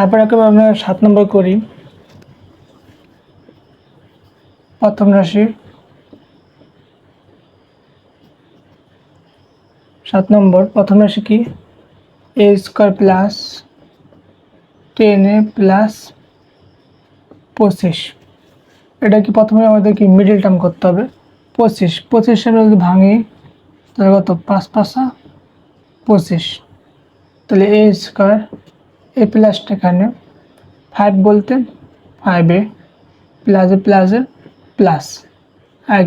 তারপর একেবারে আমরা সাত নম্বর করি। প্রথম রাশি। সাত নম্বর, প্রথম রাশি কি? A square plus ten A plus পঁচিশ। এটা কি প্রথমে আমাদের কি মিডিল টার্ম করতে হবে? পঁচিশ। পঁচিশ আমরা যদি ভাঙি, তাহলে কত? পাঁচ পাঁচা পঁচিশ। তাহলে এ স্কোয়ার এ প্লাসটা এখানে। ফাইভ বলতে ফাইভে প্লাসে প্লাসে প্লাস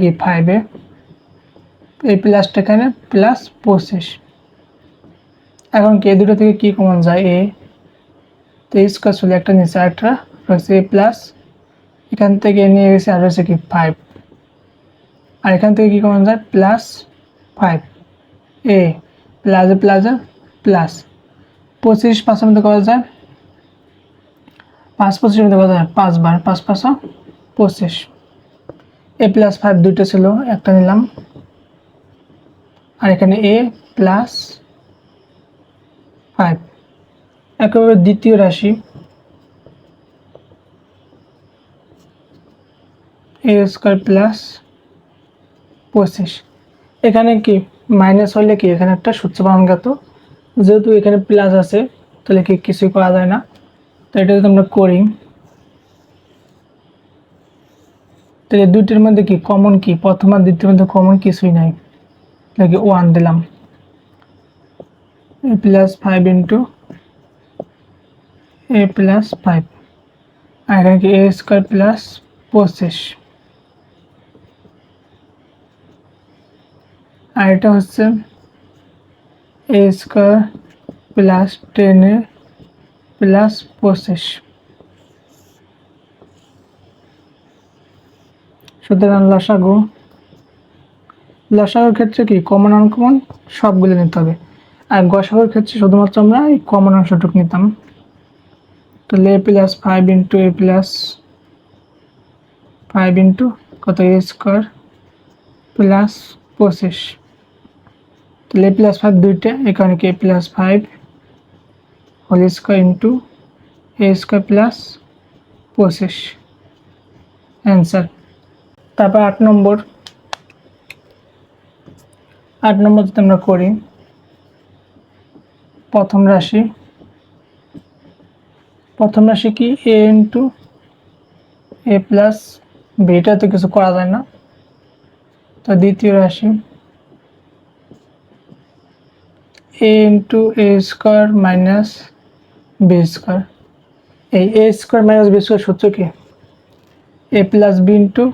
কি ফাইভে এই প্লাসটা এখানে প্লাস পঁচিশ এখন কি দুটো থেকে কী কমন যায়? এ তো স্কোয়ার চলে একটা নিচে একটা রয়েছে এ প্লাস এখান থেকে নিয়ে গেছে আর হচ্ছে কি ফাইভ আর এখান থেকে কী কমন যায়? প্লাস ফাইভ এ প্লাসে প্লাসে প্লাস পঁচিশ পাঁচের মধ্যে করা যায়? পাঁচ পঁচিশের মধ্যে করা যায়? পাঁচবার পাঁচ পাঁচা পঁচিশ। এ প্লাস ফাইভ দুইটা ছিল, একটা নিলাম। আর এখানে এ প্লাস ফাইভ একেবারে দ্বিতীয় রাশি। এ স্কোয়ার প্লাস পঁচিশ। এখানে কি? মাইনাস হলে কি? এখানে একটা সূত্র পাওয়াঙ্গাত যেহেতু এখানে প্লাস আছে, তাহলে কি কিছুই করা যায় না। তো এটা যদি আমরা করি, তাহলে দুইটির মধ্যে কি কমন কি? প্রথম আর দ্বিতীয় মধ্যে কমন কিছুই নাই। তাহলে ওয়ান দিলাম। A plus five into A plus five আর এখানে কি এ স্কোয়ার প্লাস পঁচিশ। আর এটা হচ্ছে A square plus ten plus পঁচিশ সুতরাং লসাগু। লসাগুর ক্ষেত্রে কি? কমন আনকমন সবগুলো নিতে হবে। আর গসাগুর ক্ষেত্রে শুধুমাত্র আমরা এই কমন অংশটুকু নিতাম। তাহলে A plus five into A plus five into কত? এ স্কোয়ার প্লাস পঁচিশ তাহলে এ প্লাস ফাইভ দুইটা এখানে কি? A plus five whole square into A square plus পঁচিশ অ্যান্সার তারপর আট নম্বর আট নম্বর যদি আমরা করি, প্রথম রাশি প্রথম রাশি কি? এ ইন্টু এ প্লাস বিটা তো কিছু করা যায় না। তো দ্বিতীয় রাশি A into A square minus B square এই A square minus B square সূত্র কি? A plus B into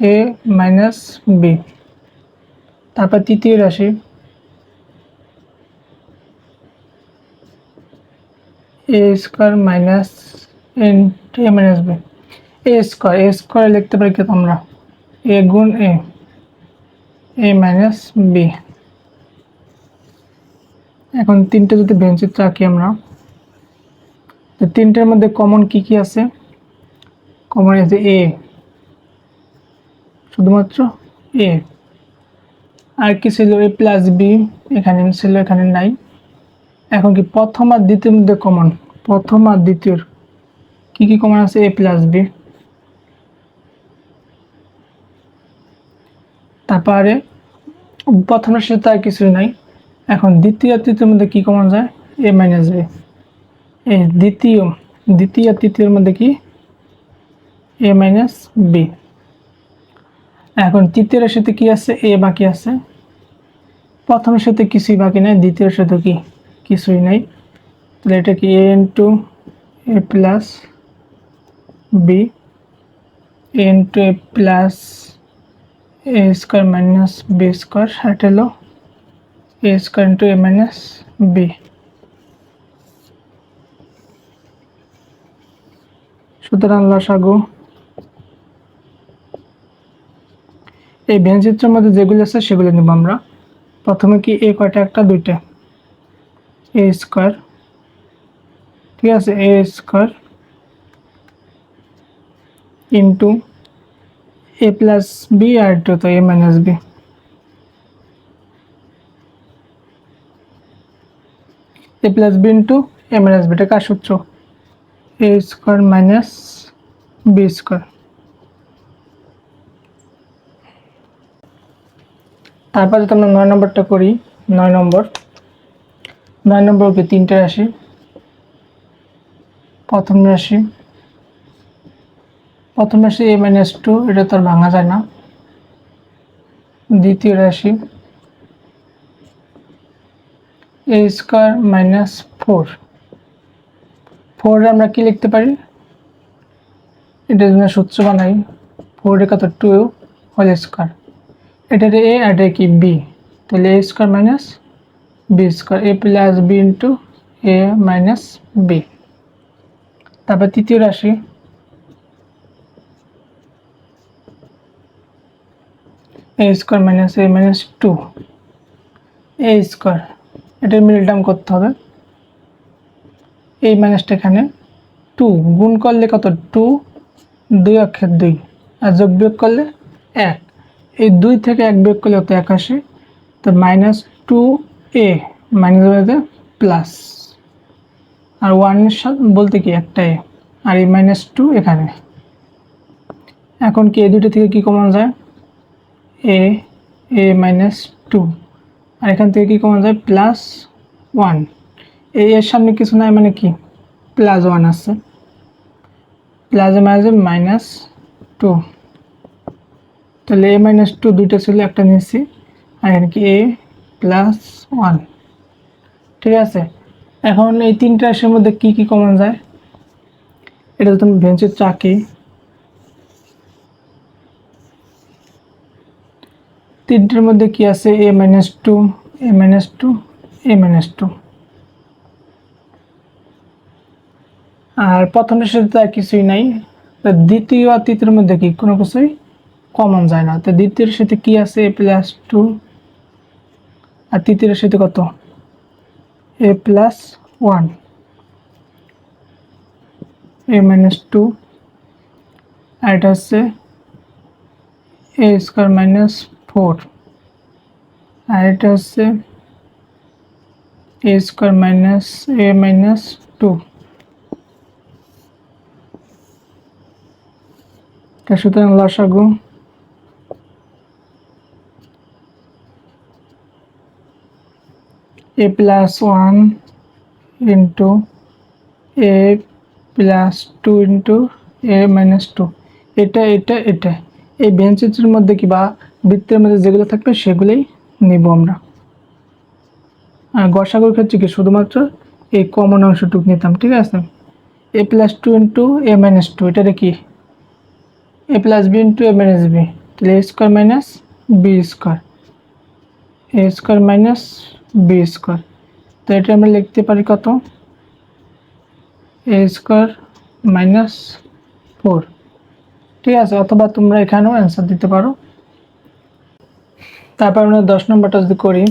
A minus B তারপর তৃতীয় রাশি। A square minus N A minus B A square A square লিখতে পারি কি তোমরা? এ গুণ এ এ মাইনাস বি এখন তিনটে যদি বেঞ্চিত্র আঁকি আমরা, তো তিনটের মধ্যে কমন কি কি আছে? কমন আছে এ শুধুমাত্র এ আর কি ছিল? এ প্লাস বি এখানে ছিল, এখানে নাই। এখন কি প্রথম আর দ্বিতীয় মধ্যে কমন প্রথম আর দ্বিতীয়র। কি কি কমন আছে? এ প্লাস বি তারপরে, প্রথম সাথে আর কিছুই নাই। এখন দ্বিতীয় তৃতীয়ের মধ্যে কি কমন যায়? এ মাইনাস বি এই দ্বিতীয় দ্বিতীয় তৃতীয়ের মধ্যে কি? এ মাইনাস বি এখন তৃতীয় রাশিতে কি আছে? এ বাকি আছে। প্রথমের সাথে কিছুই বাকি নাই দ্বিতীয়ের সাথে কি? কিছুই নাই। তাহলে এটা কি? A into A plus B A into A plus A square minus B square এটা হলো A square into A minus B সুতরাং লসাগু। এই ব্যঞ্চিত্রের মধ্যে যেগুলো আছে, সেগুলো নেব আমরা। প্রথমে কি এ কয়টা? একটা, দুইটা। A square. ঠিক আছে, A square into A plus B R two, তো A minus B. A plus B into A minus beta কার সূত্র A square minus B square তারপর যদি আমরা নয় নম্বরটা করি, নয় নম্বর, নয় নম্বরকে তিনটে রাশি, প্রথম রাশি প্রথম রাশি এ মাইনাস টু এটা তো ভাঙা যায় না। দ্বিতীয় রাশি A square minus four four আমরা কি লিখতে পারি? এটা যদি সূত্র বানাই। ফোর এ কত? টু হোল স্কোয়ার এটার এ আর এটা কি? বি তাহলে A square minus B square A plus B into A minus B তারপর তৃতীয় রাশি। A square minus A minus two A square এটার মিডল টার্ম করতে হবে। এই মাইনাসটা এখানে টু গুণ করলে কত? টু দুই অক্ষের দুই। আর যোগ বিয়োগ করলে এক। এই দুই থেকে এক বিয়োগ করলে কত? এক আসে তো মাইনাস টু এ মাইনাস হয়ে প্লাস আর ওয়ানের সাথে বলতে কি? একটা এ আর এই মাইনাস টু এখানে। এখন কি এই দুটো থেকে কি কমন যায়? এ এ মাইনাস টু আর এখান থেকে কি কমন যায়? প্লাস ওয়ান এই এর সামনে কিছু নাই মানে কি? প্লাস ওয়ান আছে। প্লাস মাইনাস মাইনাস টু তাহলে এ মাইনাস টু দুইটা ছিল, একটা নিয়েছি। আর এখানে কি? এ প্লাস ওয়ান ঠিক আছে? এখন এই তিনটা রাশির মধ্যে কি কি কমন যায়? এটা তো তুমি ভেঞ্চের চাকি তিনটের মধ্যে কি আছে? A minus two A minus two A minus two আর প্রথম রাশিতে তো আর কিছুই নাই। দ্বিতীয় আর তৃতীয়ের মধ্যে কি? কোনো কিছুই কমন যায় না। তো দ্বিতীয় রাশিতে কি আছে? এ প্লাস টু আর তৃতীয় রাশিতে কত? A plus one A minus two আর এটা হচ্ছে এ স্কোয়ার মাইনাস ফোর। আর এটা হচ্ছে A square minus A minus two. সুতরাং লসাগু A plus one into A plus two into A minus two. এটা এটা এটা। এই বেঞ্চের মধ্যে কি বা বৃত্তের মধ্যে যেগুলো থাকবে সেগুলোই নিব আমরা। আর গসাগুর ক্ষেত্রে কি শুধুমাত্র এই কমন অংশটুকু নিতাম, ঠিক আছে? A plus two into A minus two এটারে কি? A plus B into A minus B তাহলে A square minus B square A square minus B square তো এটা আমরা লিখতে পারি কত? এ স্কোয়ার মাইনাস ফোর ঠিক আছে? অথবা তোমরা এখানেও অ্যান্সার দিতে পারো। তারপর আমরা দশ নম্বরটা যদি করি,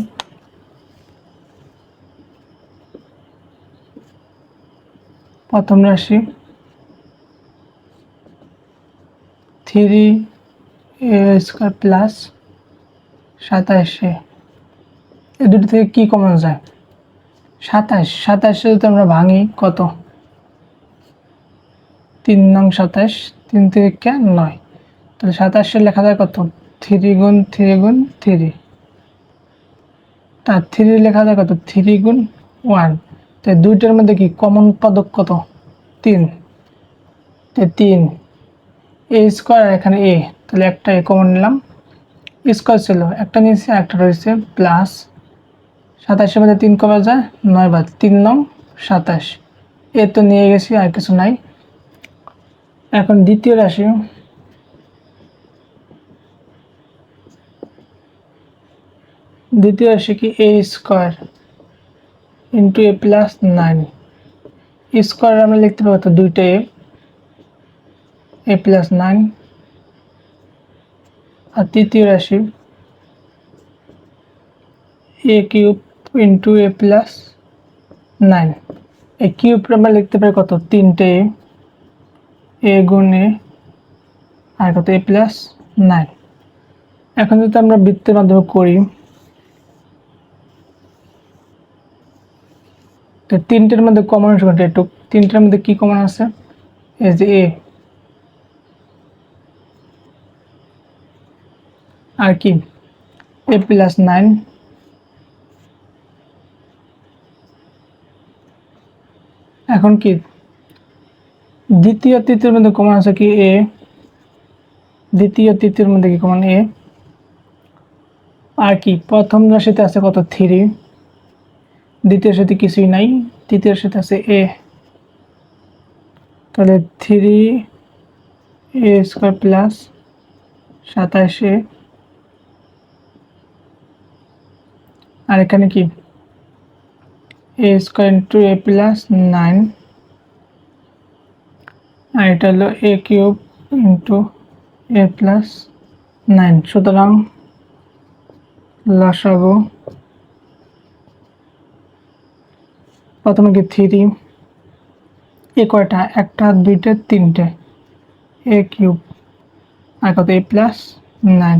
প্রথম রাশি থ্রি এ স্কোয়ার প্লাস সাতাশে এ দুটো থেকে কী কমন যায়? সাতাশ। সাতাশে যদি আমরা ভাঙি, কত? তিন নং সাতাশ। তিন থেকে নয়। তাহলে সাতাশে লেখা যায় কত? থ্রি গুণ থ্রি। গুণ থ্রি তার থ্রি লেখা যায় কত? থ্রি গুণ ওয়ান। তো দুইটার মধ্যে কি কমন পদক কত? তিন। তো তিন। এ স্কোয়ার এখানে এ। তাহলে একটা এ কমন নিলাম। স্কোয়ার ছিল। একটা নিয়েছি একটা রয়েছে প্লাস সাতাশের মধ্যে তিন কবে যায়, নয় বাদ। তিন নং সাতাশ। এ তো নিয়ে গেছি, আর কিছু নাই। এখন দ্বিতীয় রাশি। দ্বিতীয় রাশি কি A square into A plus nine square আমরা লিখতে পাবো তো দুইটা এ এ প্লাস নাইন আর তৃতীয় রাশি A cube into A plus nine এই কিউবটা আমরা লিখতে পারি কত? তিনটে এ এ গুণ এ আর কত? এ প্লাস নাইন এখন যদি আমরা বৃত্তের মাধ্যমে করি তো তিনটের মধ্যে কমন কোনটা? একটু তিনটের মধ্যে কি কমন আছে এই এ আর কি? এ প্লাস নাইন এখন কি? দ্বিতীয়, তৃতীয়ের মধ্যে কমন আছে কি এ দ্বিতীয়, তৃতীয়ের মধ্যে কি কমন এ আর কি? প্রথম রাশিতে আছে কত? থ্রি দ্বিতীয় সাথে কিছুই নাই। তৃতীয় সাথে আছে এ তাহলে থ্রি এ স্কোয়ার প্লাস সাতাশ। আর এখানে কি? A square into A plus nine আর এটা হলো A cube into A plus nine সুতরাং লসাগু প্রথমে কি থ্রি এ কয়টা? একটা, দুইটা, তিনটে। A cube. আর কত? এ প্লাস নাইন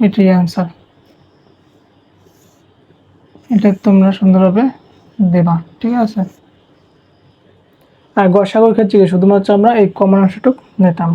এটাই অ্যান্সার এটা তোমরা সুন্দরভাবে দেবা, ঠিক আছে? আর গসাগর ক্ষেত্রে শুধুমাত্র আমরা এই কমন অংশটুক নিতাম।